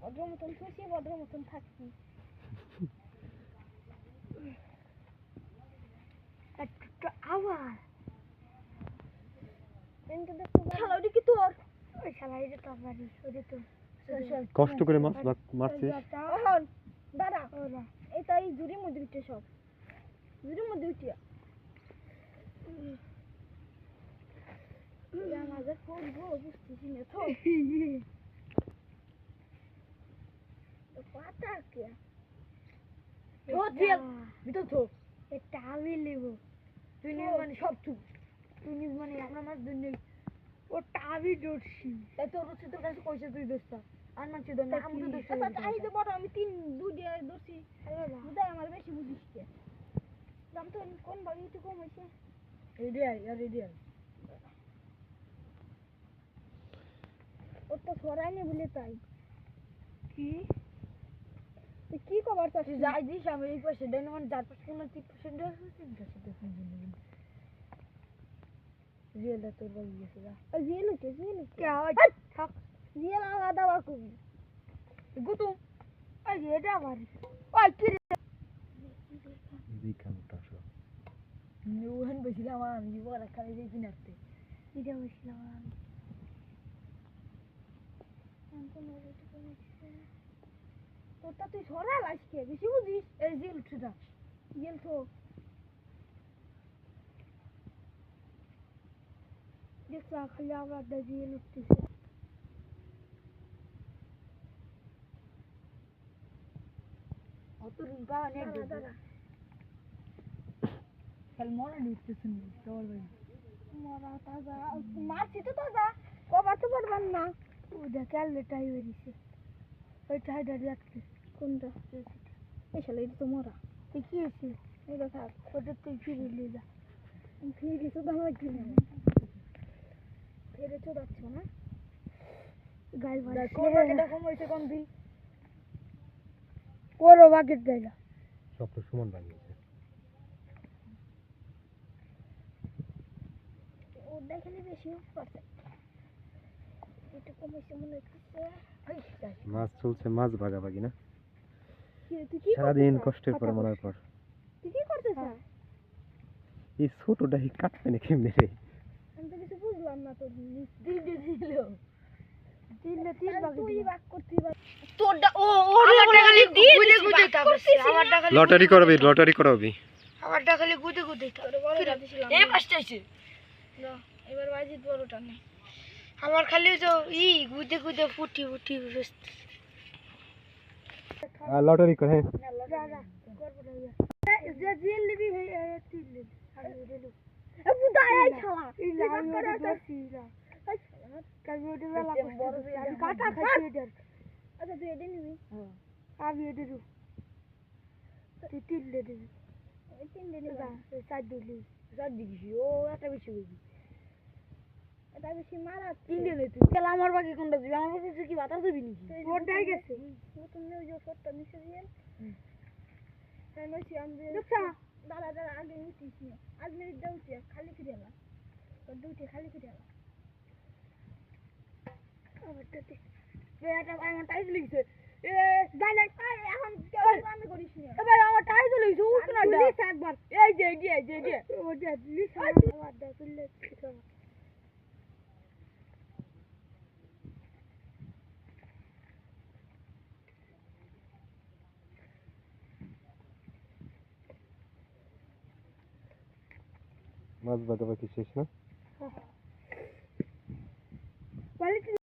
ভদ্র মতন ভদ্র মতন থাকছি আবার কষ্ট করে মাছ মার- মারছিস? দাদা এটা এই জুড়ির মধ্যে সব। তো তো তো আমি নেব নিবি মানে সব তুই নিবি মানে আমরা ওটা আমি ধরছি তাই তোর হচ্ছে তোর কাছে কইছে তুই দোস্তা আর আমি তো দোস্তা আচ্ছা তো বড় আমি তিন ধরছি বুঝাই আমার বেশি বুঝিস কে দাম তো কোন একটু কম হয়েছে? রেডি আই আর রেডি আই ওর তো সরাইনি বলে তাই। কি? তুই কি খবর তো তুই যাই দিস আমি এই পাশে দেন মানে চার পাঁচ কোনো তিন পার্সেন্ট রিয়েলটা তোর বাড়ি গেছে লুকে জিয়ে লুকে কে হয় থাক। জিয়ে লাগা দাওয়া করবি গুতু। এই যে এটা আমার। ওই কি রে? বিকামটা সব ওখানে বসিলাম আমি বড় খালি যাই কিনারতে এটা বসলাম আমি তোরটা তুই সরা লাসকে বেশি বুঝিস এই যে উঠেটা গেল তো দেখছ খালি আবার দাঁড়িয়ে লুটতেছে অত রিঙ্কা অনেক দাঁড়া, মনে নিতেছেন তোর বাড়ি। মরা তাজা মারছি তো তাজা কবার তো পারবার না ও দেখ আলটাই বেরিয়েছে। ওইটা হাইডা রাখতে। কোনটা? এই শালা এটা তো মরা। তুই কি হয়েছে? থাক ওটা তুই ফিরে নিয়ে যা। ফিরে তো দাম লাগছে না ফিরে তো যাচ্ছ না? দেখ, ভাড়া কোন কম হয়েছে কোন দিন করো বাকেট গাইলা। সব তো সমান বানিয়েছে। ওর দেখালে বেশি একটু কমেছে মনে হচ্ছে। মাছ চলছে মাছ ভাগাভাগি না? কি কি সারাদিন কষ্টের পর মরার পর। তুই কি করতেছ এই ছোটটাই কাটবে না কেমনে রে? আমি তো কিছু বুঝলাম না দিল। তিন ভাগে তুই ভাগ করতে তোরটা ও আমারটা খালি গুদে খালি লটারি করবি লটারি করবি। আমারটা খালি গুদে গুদে পাঁচটা আছে এবার বাজিত বড়টা নেই। আমার খালি তো ই গুদে গুদে ফুটি ফুটি লটারি করে হ্যাঁ। যা জেল তিন নিবি। আমি দিলু এ বুদা এই কাজে ওটা বেলা আমি কাটা খাচ্ছি এটার আচ্ছা তুই এটা নিবি। আমি এটা দেবো তুই তিন দিবি তিন দে। চার দিলি যা দিছি ও একটা বেশি বুঝি এটা বেশি মারা তিন দিন তুই তাহলে আমার বাকি কোনটা দিবি? আমার কাছে কি বাতাস দিবি নাকি? ওটাই গেছে। দিয়ে। আমি দাদা দাদা আগে উঠিস নি আজ মিনিট দাও উঠে খালি ফিরে এলাম দুইটে খালি ফিরে এলাম আবার দেখি এটা আমার টাইস লিখছে এ আয়, এখন আমি করিস নি। এবার আমার উঠ না পুলিশ একবার এই যে এই যে এই যে এই যে ওটা পুলিশ আবার দেখ পুলিশ মাছ